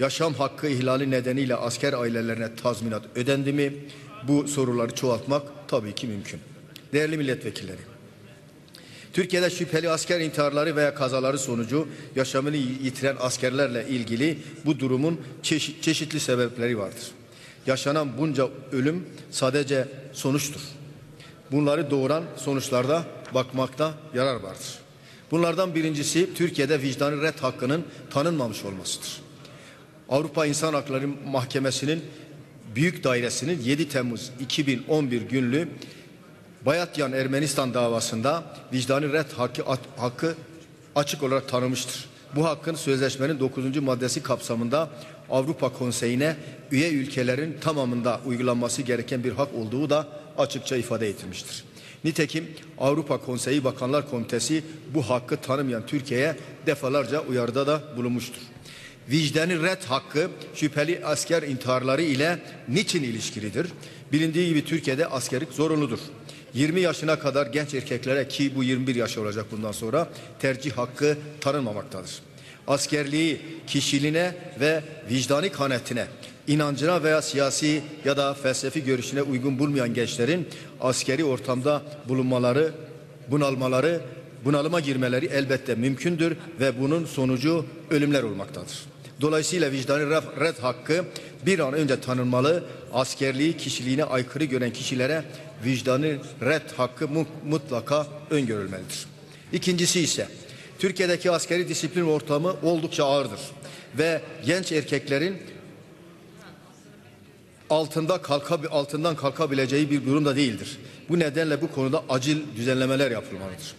Yaşam hakkı ihlali nedeniyle asker ailelerine tazminat ödendi mi? Bu soruları çoğaltmak tabii ki mümkün. Değerli milletvekilleri. Türkiye'de şüpheli asker intiharları veya kazaları sonucu yaşamını yitiren askerlerle ilgili bu durumun çeşit, çeşitli sebepleri vardır. Yaşanan bunca ölüm sadece sonuçtur. Bunları doğuran sonuçlarda bakmakta yarar vardır. Bunlardan birincisi Türkiye'de vicdanı red hakkının tanınmamış olmasıdır. Avrupa İnsan Hakları Mahkemesi'nin Büyük Dairesi'nin 7 Temmuz 2011 günlü Bayatyan Ermenistan davasında vicdanı red hakkı, hakkı açık olarak tanımıştır. Bu hakkın sözleşmenin 9. maddesi kapsamında Avrupa Konseyi'ne üye ülkelerin tamamında uygulanması gereken bir hak olduğu da açıkça ifade edilmiştir. Nitekim Avrupa Konseyi Bakanlar Komitesi bu hakkı tanımayan Türkiye'ye defalarca uyarıda da bulunmuştur. Vicdanı red hakkı şüpheli asker intiharları ile niçin ilişkilidir? Bilindiği gibi Türkiye'de askerlik zorunludur. 20 yaşına kadar genç erkeklere ki bu 21 yaş olacak bundan sonra tercih hakkı tanınmamaktadır. Askerliği kişiliğine ve vicdani kanetine, inancına veya siyasi ya da felsefi görüşüne uygun bulmayan gençlerin askeri ortamda bulunmaları, bunalmaları, bunalıma girmeleri elbette mümkündür ve bunun sonucu ölümler olmaktadır. Dolayısıyla vicdani red hakkı bir an önce tanınmalı, askerliği kişiliğine aykırı gören kişilere vicdanı red hakkı mutlaka öngörülmelidir. İkincisi ise Türkiye'deki askeri disiplin ortamı oldukça ağırdır ve genç erkeklerin altında kalka, altından kalkabileceği bir durum da değildir. Bu nedenle bu konuda acil düzenlemeler yapılmalıdır.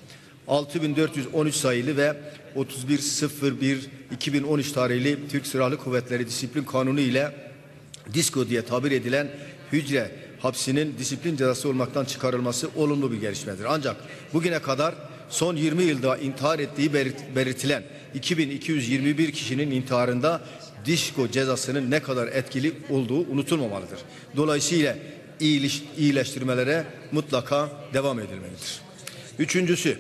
6413 sayılı ve 3101-2013 tarihli Türk Silahlı Kuvvetleri Disiplin Kanunu ile disko diye tabir edilen hücre hapsinin disiplin cezası olmaktan çıkarılması olumlu bir gelişmedir. Ancak bugüne kadar son 20 yılda intihar ettiği belirtilen 2221 kişinin intiharında disko cezasının ne kadar etkili olduğu unutulmamalıdır. Dolayısıyla iyileştirmelere mutlaka devam edilmelidir. Üçüncüsü,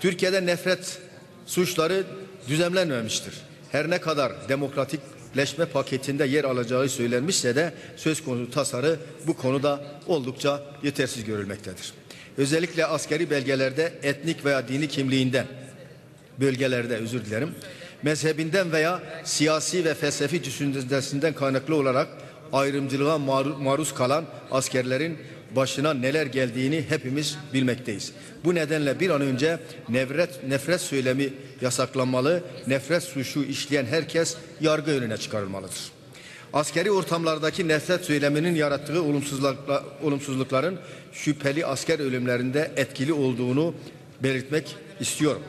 Türkiye'de nefret suçları düzenlenmemiştir. Her ne kadar demokratikleşme paketinde yer alacağı söylenmişse de söz konusu tasarı bu konuda oldukça yetersiz görülmektedir. Özellikle askeri belgelerde etnik veya dini kimliğinden bölgelerde özür dilerim mezhebinden veya siyasi ve felsefi düşüncesinden kaynaklı olarak ayrımcılığa maruz kalan askerlerin başına neler geldiğini hepimiz bilmekteyiz. Bu nedenle bir an önce nefret, nefret söylemi yasaklanmalı, nefret suçu işleyen herkes yargı önüne çıkarılmalıdır. Askeri ortamlardaki nefret söyleminin yarattığı olumsuzlukla, olumsuzlukların şüpheli asker ölümlerinde etkili olduğunu belirtmek istiyorum.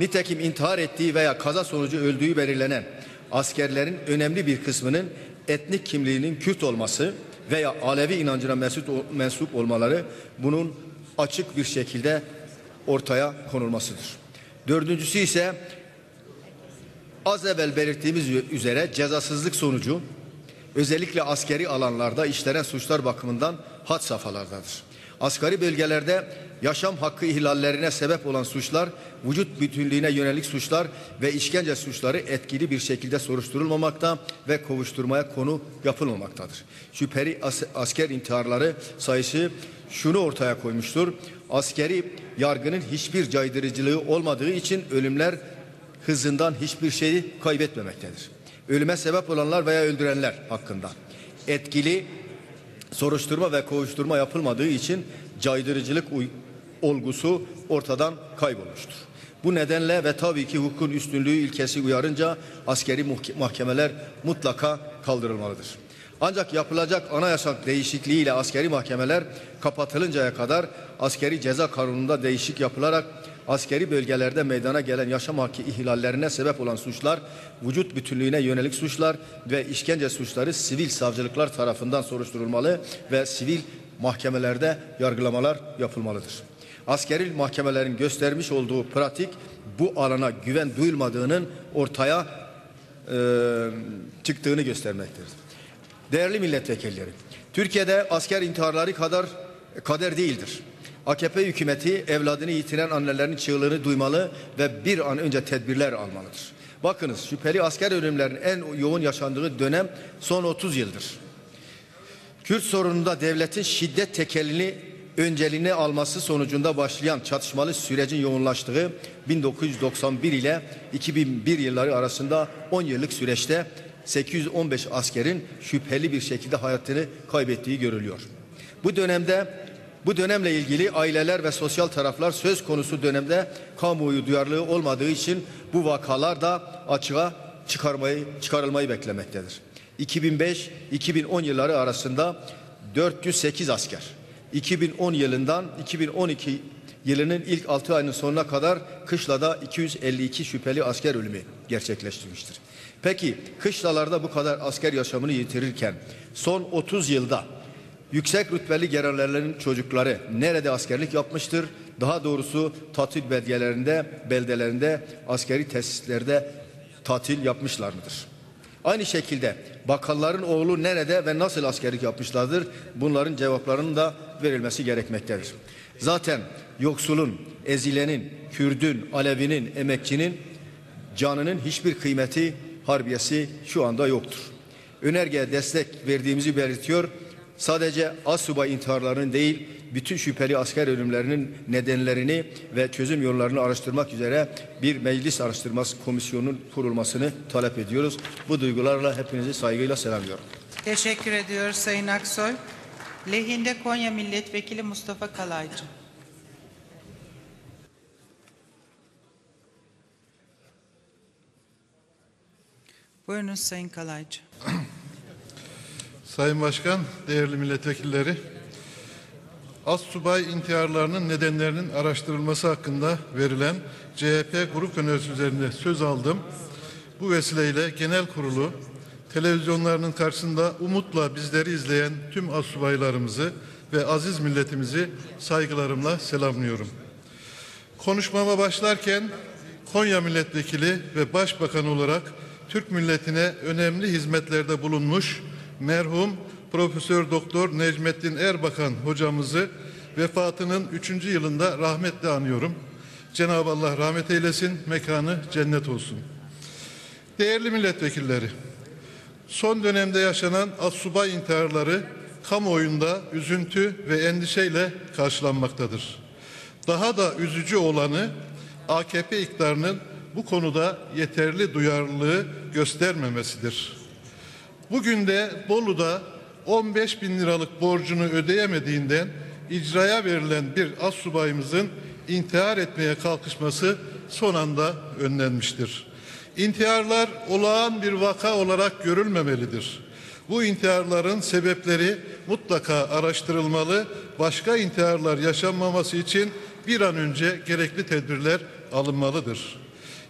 Nitekim intihar ettiği veya kaza sonucu öldüğü belirlenen askerlerin önemli bir kısmının etnik kimliğinin Kürt olması veya Alevi inancına mensup, olmaları bunun açık bir şekilde ortaya konulmasıdır. Dördüncüsü ise az evvel belirttiğimiz üzere cezasızlık sonucu özellikle askeri alanlarda işlenen suçlar bakımından had safhalardadır. Asgari bölgelerde yaşam hakkı ihlallerine sebep olan suçlar, vücut bütünlüğüne yönelik suçlar ve işkence suçları etkili bir şekilde soruşturulmamakta ve kovuşturmaya konu yapılmamaktadır. Şüpheli as asker intiharları sayısı şunu ortaya koymuştur. Askeri yargının hiçbir caydırıcılığı olmadığı için ölümler hızından hiçbir şeyi kaybetmemektedir. Ölüme sebep olanlar veya öldürenler hakkında etkili soruşturma ve kovuşturma yapılmadığı için caydırıcılık olgusu ortadan kaybolmuştur. Bu nedenle ve tabii ki hukukun üstünlüğü ilkesi uyarınca askeri mahkemeler mutlaka kaldırılmalıdır. Ancak yapılacak anayasa değişikliğiyle askeri mahkemeler kapatılıncaya kadar askeri ceza kanununda değişik yapılarak askeri bölgelerde meydana gelen yaşam hakkı ihlallerine sebep olan suçlar, vücut bütünlüğüne yönelik suçlar ve işkence suçları sivil savcılıklar tarafından soruşturulmalı ve sivil mahkemelerde yargılamalar yapılmalıdır. Askeri mahkemelerin göstermiş olduğu pratik bu alana güven duyulmadığının ortaya e, çıktığını göstermektedir. Değerli milletvekilleri, Türkiye'de asker intiharları kadar kader değildir. AKP hükümeti evladını yitiren annelerin çığlığını duymalı ve bir an önce tedbirler almalıdır. Bakınız şüpheli asker ölümlerinin en yoğun yaşandığı dönem son 30 yıldır. Kürt sorununda devletin şiddet tekelini önceliğine alması sonucunda başlayan çatışmalı sürecin yoğunlaştığı 1991 ile 2001 yılları arasında 10 yıllık süreçte 815 askerin şüpheli bir şekilde hayatını kaybettiği görülüyor. Bu dönemde bu dönemle ilgili aileler ve sosyal taraflar söz konusu dönemde kamuoyu duyarlılığı olmadığı için bu vakalar da açığa çıkarmayı çıkarılmayı beklemektedir. 2005-2010 yılları arasında 408 asker, 2010 yılından 2012 yılının ilk 6 ayının sonuna kadar kışlada 252 şüpheli asker ölümü gerçekleştirmiştir. Peki kışlalarda bu kadar asker yaşamını yitirirken son 30 yılda yüksek rütbeli generallerin çocukları nerede askerlik yapmıştır? Daha doğrusu tatil belgelerinde, beldelerinde, askeri tesislerde tatil yapmışlar mıdır? Aynı şekilde bakanların oğlu nerede ve nasıl askerlik yapmışlardır? Bunların cevaplarının da verilmesi gerekmektedir. Zaten yoksulun, ezilenin, Kürdün, Alevinin, emekçinin canının hiçbir kıymeti, harbiyesi şu anda yoktur. Önergeye destek verdiğimizi belirtiyor. Sadece asubay intiharlarının değil, bütün şüpheli asker ölümlerinin nedenlerini ve çözüm yollarını araştırmak üzere bir meclis araştırması komisyonunun kurulmasını talep ediyoruz. Bu duygularla hepinizi saygıyla selamlıyorum. Teşekkür ediyoruz Sayın Aksoy. Lehinde Konya Milletvekili Mustafa Kalaycı. Buyurunuz Sayın Kalaycı. Sayın Başkan, değerli milletvekilleri, Assubay intiharlarının nedenlerinin araştırılması hakkında verilen CHP grup önerisi üzerinde söz aldım. Bu vesileyle genel kurulu televizyonlarının karşısında umutla bizleri izleyen tüm assubaylarımızı ve aziz milletimizi saygılarımla selamlıyorum. Konuşmama başlarken Konya milletvekili ve başbakan olarak Türk milletine önemli hizmetlerde bulunmuş merhum Profesör Doktor Necmettin Erbakan hocamızı vefatının 3. yılında rahmetle anıyorum. Cenab-ı Allah rahmet eylesin, mekanı cennet olsun. Değerli milletvekilleri, son dönemde yaşanan assubay intiharları kamuoyunda üzüntü ve endişeyle karşılanmaktadır. Daha da üzücü olanı AKP iktidarının bu konuda yeterli duyarlılığı göstermemesidir. Bugün de Bolu'da 15 bin liralık borcunu ödeyemediğinden icraya verilen bir assubayımızın intihar etmeye kalkışması son anda önlenmiştir. İntiharlar olağan bir vaka olarak görülmemelidir. Bu intiharların sebepleri mutlaka araştırılmalı, başka intiharlar yaşanmaması için bir an önce gerekli tedbirler alınmalıdır.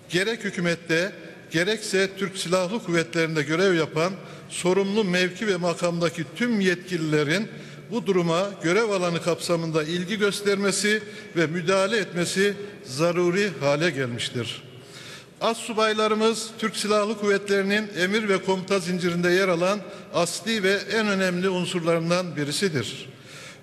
Gerek hükümette gerekse Türk Silahlı Kuvvetleri'nde görev yapan sorumlu mevki ve makamdaki tüm yetkililerin bu duruma görev alanı kapsamında ilgi göstermesi ve müdahale etmesi zaruri hale gelmiştir. As subaylarımız Türk Silahlı Kuvvetleri'nin emir ve komuta zincirinde yer alan asli ve en önemli unsurlarından birisidir.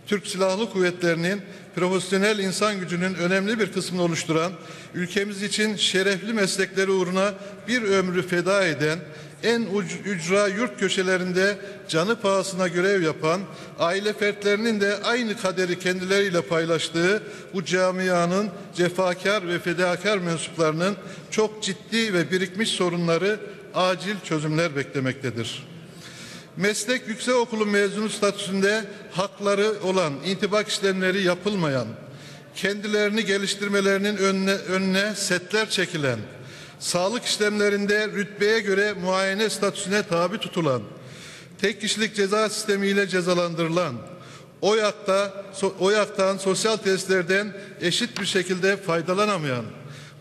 Türk Silahlı Kuvvetleri'nin profesyonel insan gücünün önemli bir kısmını oluşturan, ülkemiz için şerefli meslekleri uğruna bir ömrü feda eden, en ücra yurt köşelerinde canı pahasına görev yapan, aile fertlerinin de aynı kaderi kendileriyle paylaştığı bu camianın cefakar ve fedakar mensuplarının çok ciddi ve birikmiş sorunları acil çözümler beklemektedir. Meslek yüksekokulu mezunu statüsünde hakları olan intibak işlemleri yapılmayan, kendilerini geliştirmelerinin önüne, önüne setler çekilen, sağlık işlemlerinde rütbeye göre muayene statüsüne tabi tutulan, tek kişilik ceza sistemiyle cezalandırılan, OYAK'ta, OYAK'tan sosyal testlerden eşit bir şekilde faydalanamayan,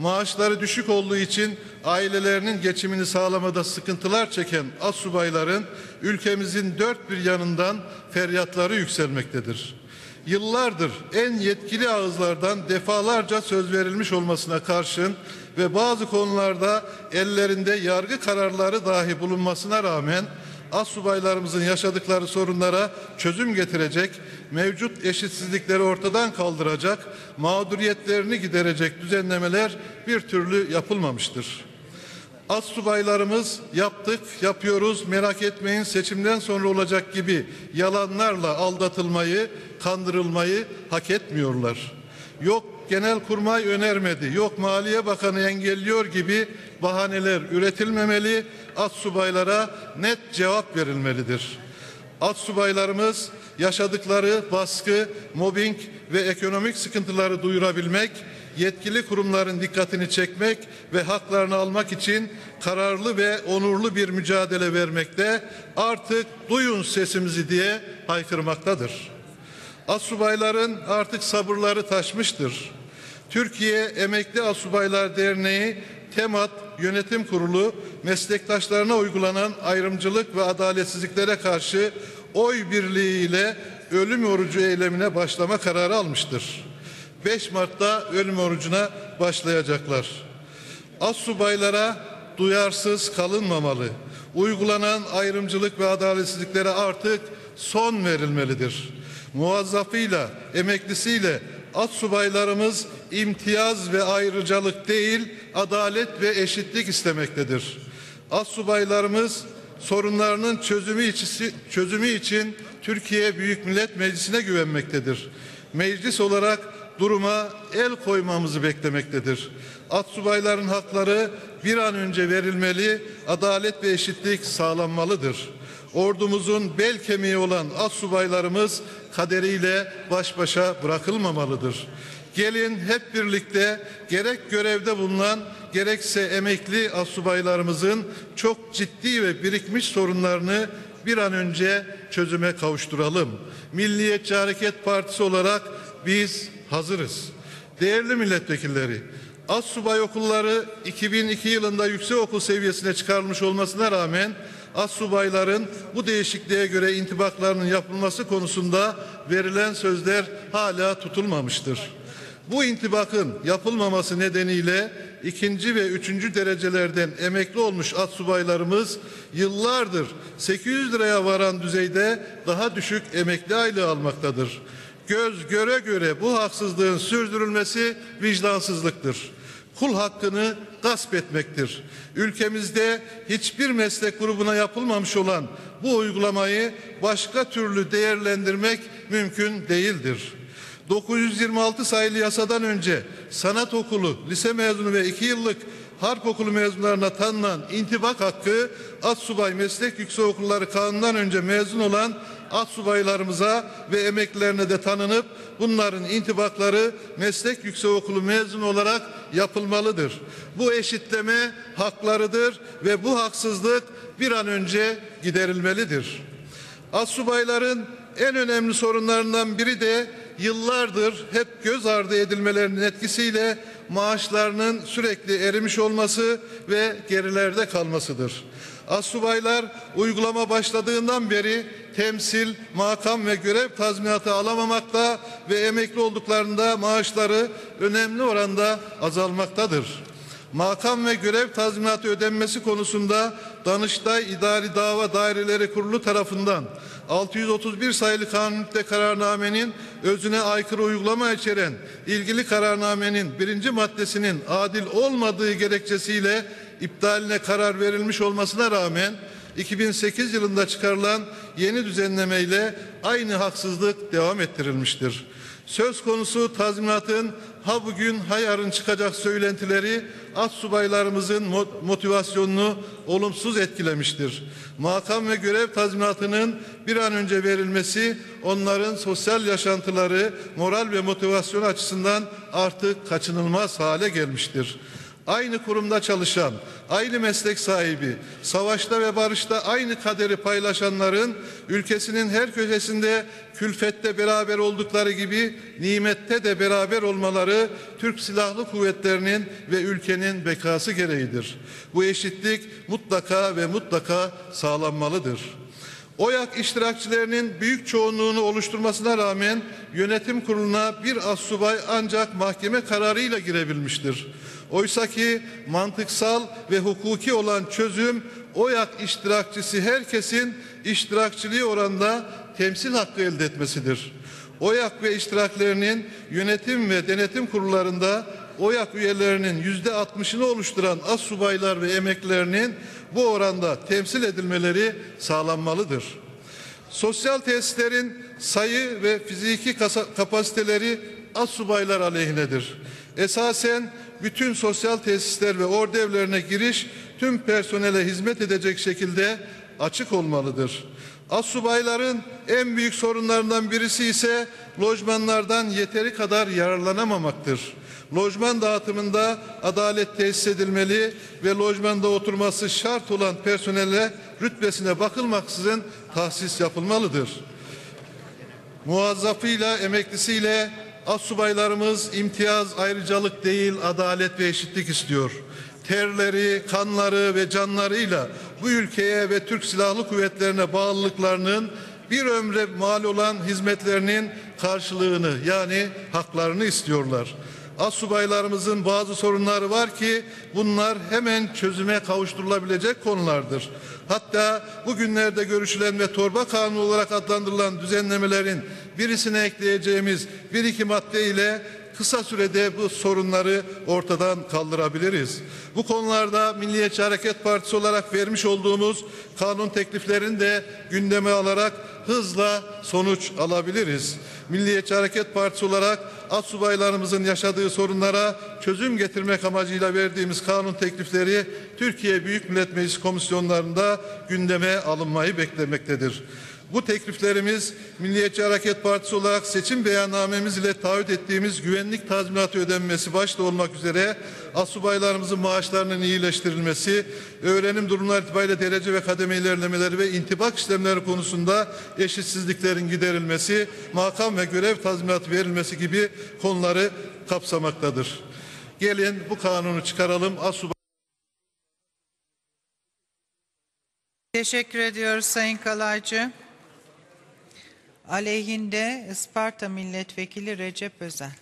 maaşları düşük olduğu için ailelerinin geçimini sağlamada sıkıntılar çeken az subayların ülkemizin dört bir yanından feryatları yükselmektedir. Yıllardır en yetkili ağızlardan defalarca söz verilmiş olmasına karşın ve bazı konularda ellerinde yargı kararları dahi bulunmasına rağmen assubaylarımızın yaşadıkları sorunlara çözüm getirecek, mevcut eşitsizlikleri ortadan kaldıracak, mağduriyetlerini giderecek düzenlemeler bir türlü yapılmamıştır. Az subaylarımız yaptık, yapıyoruz, merak etmeyin seçimden sonra olacak gibi yalanlarla aldatılmayı, kandırılmayı hak etmiyorlar. Yok Genelkurmay önermedi, yok Maliye Bakanı engelliyor gibi bahaneler üretilmemeli, az subaylara net cevap verilmelidir. Alt subaylarımız yaşadıkları baskı, mobbing ve ekonomik sıkıntıları duyurabilmek, yetkili kurumların dikkatini çekmek ve haklarını almak için kararlı ve onurlu bir mücadele vermekte, artık duyun sesimizi diye haykırmaktadır. Asubayların artık sabırları taşmıştır. Türkiye Emekli Asubaylar Derneği TEMAT Yönetim Kurulu meslektaşlarına uygulanan ayrımcılık ve adaletsizliklere karşı oy birliğiyle ölüm orucu eylemine başlama kararı almıştır. 5 Mart'ta ölüm orucuna başlayacaklar. Assubaylara duyarsız kalınmamalı. Uygulanan ayrımcılık ve adaletsizliklere artık son verilmelidir. Muvazzafıyla, emeklisiyle assubaylarımız imtiyaz ve ayrıcalık değil, adalet ve eşitlik istemektedir. Assubaylarımız sorunlarının çözümü için, çözümü için Türkiye Büyük Millet Meclisi'ne güvenmektedir. Meclis olarak duruma el koymamızı beklemektedir. Atsubayların hakları bir an önce verilmeli, adalet ve eşitlik sağlanmalıdır. Ordumuzun bel kemiği olan atsubaylarımız kaderiyle baş başa bırakılmamalıdır. Gelin hep birlikte gerek görevde bulunan gerekse emekli asubaylarımızın çok ciddi ve birikmiş sorunlarını bir an önce çözüme kavuşturalım. Milliyetçi Hareket Partisi olarak biz hazırız. Değerli milletvekilleri, Assubay okulları 2002 yılında yüksek okul seviyesine çıkarılmış olmasına rağmen Assubayların bu değişikliğe göre intibaklarının yapılması konusunda verilen sözler hala tutulmamıştır. Bu intibakın yapılmaması nedeniyle ikinci ve üçüncü derecelerden emekli olmuş atsubaylarımız yıllardır 800 liraya varan düzeyde daha düşük emekli aylığı almaktadır. Göz göre göre bu haksızlığın sürdürülmesi vicdansızlıktır. Kul hakkını gasp etmektir. Ülkemizde hiçbir meslek grubuna yapılmamış olan bu uygulamayı başka türlü değerlendirmek mümkün değildir. 926 sayılı yasadan önce sanat okulu, lise mezunu ve iki yıllık harp okulu mezunlarına tanınan intibak hakkı Assubay Meslek Yüksekokulları Kanunu'ndan önce mezun olan Assubaylarımıza ve emeklilerine de tanınıp bunların intibakları meslek yüksekokulu mezunu olarak yapılmalıdır. Bu eşitleme haklarıdır ve bu haksızlık bir an önce giderilmelidir. Assubayların en önemli sorunlarından biri de yıllardır hep göz ardı edilmelerinin etkisiyle maaşlarının sürekli erimiş olması ve gerilerde kalmasıdır. Assubaylar uygulama başladığından beri temsil, makam ve görev tazminatı alamamakta ve emekli olduklarında maaşları önemli oranda azalmaktadır. Makam ve görev tazminatı ödenmesi konusunda Danıştay İdari Dava Daireleri Kurulu tarafından 631 sayılı kanunlukta kararnamenin özüne aykırı uygulama içeren ilgili kararnamenin birinci maddesinin adil olmadığı gerekçesiyle iptaline karar verilmiş olmasına rağmen 2008 yılında çıkarılan yeni düzenlemeyle aynı haksızlık devam ettirilmiştir. Söz konusu tazminatın ha bugün ha yarın çıkacak söylentileri at subaylarımızın motivasyonunu olumsuz etkilemiştir. Makam ve görev tazminatının bir an önce verilmesi onların sosyal yaşantıları, moral ve motivasyon açısından artık kaçınılmaz hale gelmiştir aynı kurumda çalışan, aynı meslek sahibi, savaşta ve barışta aynı kaderi paylaşanların ülkesinin her köşesinde külfette beraber oldukları gibi nimette de beraber olmaları Türk Silahlı Kuvvetleri'nin ve ülkenin bekası gereğidir. Bu eşitlik mutlaka ve mutlaka sağlanmalıdır. OYAK iştirakçilerinin büyük çoğunluğunu oluşturmasına rağmen yönetim kuruluna bir assubay ancak mahkeme kararıyla girebilmiştir. Oysa ki mantıksal ve hukuki olan çözüm OYAK iştirakçısı herkesin iştirakçılığı oranda temsil hakkı elde etmesidir. OYAK ve iştiraklerinin yönetim ve denetim kurullarında OYAK üyelerinin yüzde 60'ını oluşturan as subaylar ve emeklilerinin bu oranda temsil edilmeleri sağlanmalıdır. Sosyal tesislerin sayı ve fiziki kapasiteleri az subaylar aleyhinedir. Esasen bütün sosyal tesisler ve ordevlerine giriş tüm personele hizmet edecek şekilde açık olmalıdır. Az subayların en büyük sorunlarından birisi ise lojmanlardan yeteri kadar yararlanamamaktır. Lojman dağıtımında adalet tesis edilmeli ve lojmanda oturması şart olan personele rütbesine bakılmaksızın tahsis yapılmalıdır. Muazzafıyla, emeklisiyle assubaylarımız imtiyaz, ayrıcalık değil, adalet ve eşitlik istiyor. Terleri, kanları ve canlarıyla bu ülkeye ve Türk Silahlı Kuvvetlerine bağlılıklarının bir ömre mal olan hizmetlerinin karşılığını yani haklarını istiyorlar. Assubaylarımızın bazı sorunları var ki bunlar hemen çözüme kavuşturulabilecek konulardır. Hatta bugünlerde görüşülen ve torba kanunu olarak adlandırılan düzenlemelerin birisine ekleyeceğimiz bir iki madde ile kısa sürede bu sorunları ortadan kaldırabiliriz. Bu konularda Milliyetçi Hareket Partisi olarak vermiş olduğumuz kanun tekliflerini de gündeme alarak hızla sonuç alabiliriz. Milliyetçi Hareket Partisi olarak assubaylarımızın yaşadığı sorunlara çözüm getirmek amacıyla verdiğimiz kanun teklifleri Türkiye Büyük Millet Meclisi komisyonlarında gündeme alınmayı beklemektedir. Bu tekliflerimiz Milliyetçi Hareket Partisi olarak seçim beyannamemiz ile taahhüt ettiğimiz güvenlik tazminatı ödenmesi başta olmak üzere asubaylarımızın maaşlarının iyileştirilmesi, öğrenim durumları itibariyle derece ve kademe ilerlemeleri ve intibak işlemleri konusunda eşitsizliklerin giderilmesi, makam ve görev tazminatı verilmesi gibi konuları kapsamaktadır. Gelin bu kanunu çıkaralım. Asubay Teşekkür ediyoruz Sayın Kalaycı. Aleyhinde Isparta Milletvekili Recep Özel.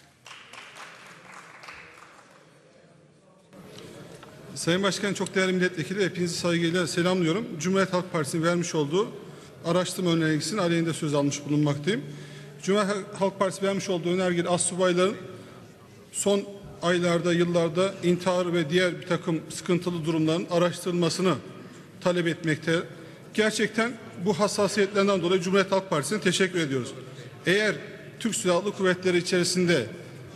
Sayın Başkan çok değerli milletvekili hepinizi saygıyla selamlıyorum. Cumhuriyet Halk Partisi'nin vermiş olduğu araştırma önergesinin aleyhinde söz almış bulunmaktayım. Cumhuriyet Halk Partisi vermiş olduğu önergede assubayların son aylarda, yıllarda intihar ve diğer bir takım sıkıntılı durumların araştırılmasını talep etmekte. Gerçekten bu hassasiyetlerinden dolayı Cumhuriyet Halk Partisi'ne teşekkür ediyoruz. Eğer Türk Silahlı Kuvvetleri içerisinde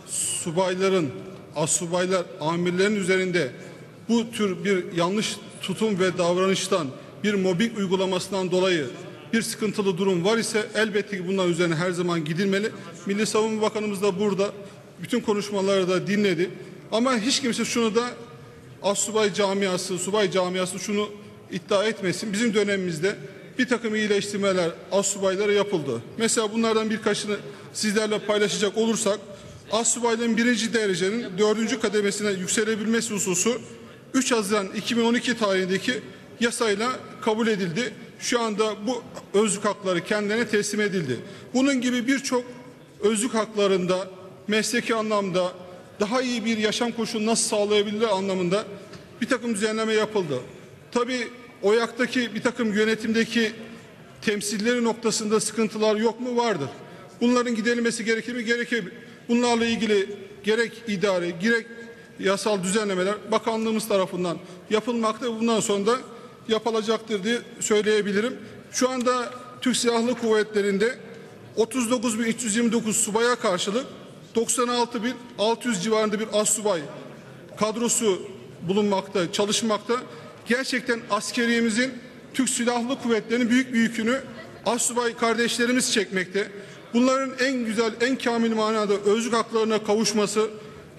subayların, assubaylar, amirlerin üzerinde bu tür bir yanlış tutum ve davranıştan, bir mobbing uygulamasından dolayı bir sıkıntılı durum var ise elbette ki bunlar üzerine her zaman gidilmeli. Milli Savunma Bakanımız da burada bütün konuşmaları da dinledi. Ama hiç kimse şunu da Assubay camiası, subay camiası şunu iddia etmesin. Bizim dönemimizde bir takım iyileştirmeler assubaylara yapıldı. Mesela bunlardan birkaçını sizlerle paylaşacak olursak assubayların birinci derecenin dördüncü kademesine yükselebilmesi hususu 3 Haziran 2012 tarihindeki yasayla kabul edildi. Şu anda bu özlük hakları kendilerine teslim edildi. Bunun gibi birçok özlük haklarında mesleki anlamda daha iyi bir yaşam koşulu nasıl sağlayabilirler anlamında bir takım düzenleme yapıldı. Tabii OYAK'taki bir takım yönetimdeki temsilleri noktasında sıkıntılar yok mu? Vardır. Bunların giderilmesi gerekir mi? Gerekir. Bunlarla ilgili gerek idare, gerek yasal düzenlemeler bakanlığımız tarafından yapılmakta bundan sonra da yapılacaktır diye söyleyebilirim. Şu anda Türk Silahlı Kuvvetleri'nde 39.329 subaya karşılık 96.600 civarında bir assubay kadrosu bulunmakta, çalışmakta. Gerçekten askeriyemizin Türk Silahlı Kuvvetleri'nin büyük bir yükünü assubay kardeşlerimiz çekmekte. Bunların en güzel, en kamil manada özlük haklarına kavuşması,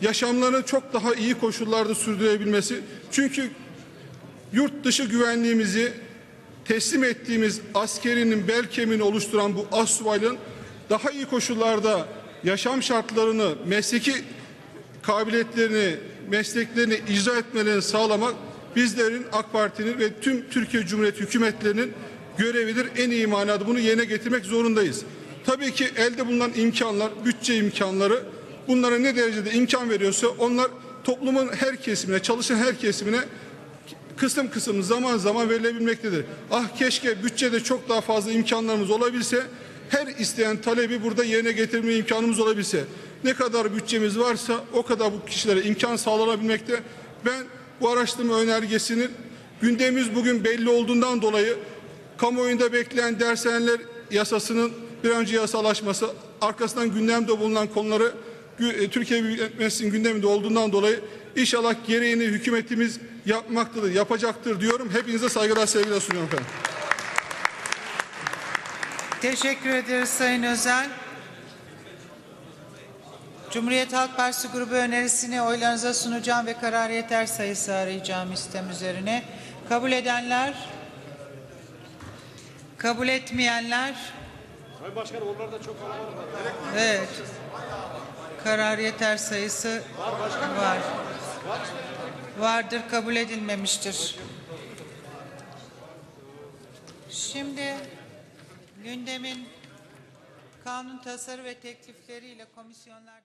yaşamlarını çok daha iyi koşullarda sürdürebilmesi. Çünkü yurt dışı güvenliğimizi teslim ettiğimiz askerinin bel kemiğini oluşturan bu assubayların daha iyi koşullarda yaşam şartlarını, mesleki kabiliyetlerini, mesleklerini icra etmelerini sağlamak bizlerin AK Parti'nin ve tüm Türkiye Cumhuriyeti hükümetlerinin görevidir. En iyi manada bunu yerine getirmek zorundayız. Tabii ki elde bulunan imkanlar, bütçe imkanları bunlara ne derecede imkan veriyorsa onlar toplumun her kesimine, çalışan her kesimine kısım kısım zaman zaman verilebilmektedir. Ah keşke bütçede çok daha fazla imkanlarımız olabilse, her isteyen talebi burada yerine getirme imkanımız olabilse. ne kadar bütçemiz varsa o kadar bu kişilere imkan sağlanabilmekte. Ben bu araştırma önergesinin gündemimiz bugün belli olduğundan dolayı kamuoyunda bekleyen dershaneler yasasının bir önce yasalaşması, arkasından gündemde bulunan konuları e, Türkiye Büyük Meclisi'nin gündeminde olduğundan dolayı inşallah gereğini hükümetimiz yapmaktadır, yapacaktır diyorum. Hepinize saygılar, sevgiler sunuyorum efendim. Teşekkür ederiz Sayın Özel. Cumhuriyet Halk Partisi grubu önerisini oylarınıza sunacağım ve karar yeter sayısı arayacağım istem üzerine. Kabul edenler, kabul etmeyenler. Sayın Başkanım onlar da çok Evet. Karar yeter sayısı var. Vardır kabul edilmemiştir. Şimdi gündemin kanun tasarı ve teklifleriyle komisyonlardan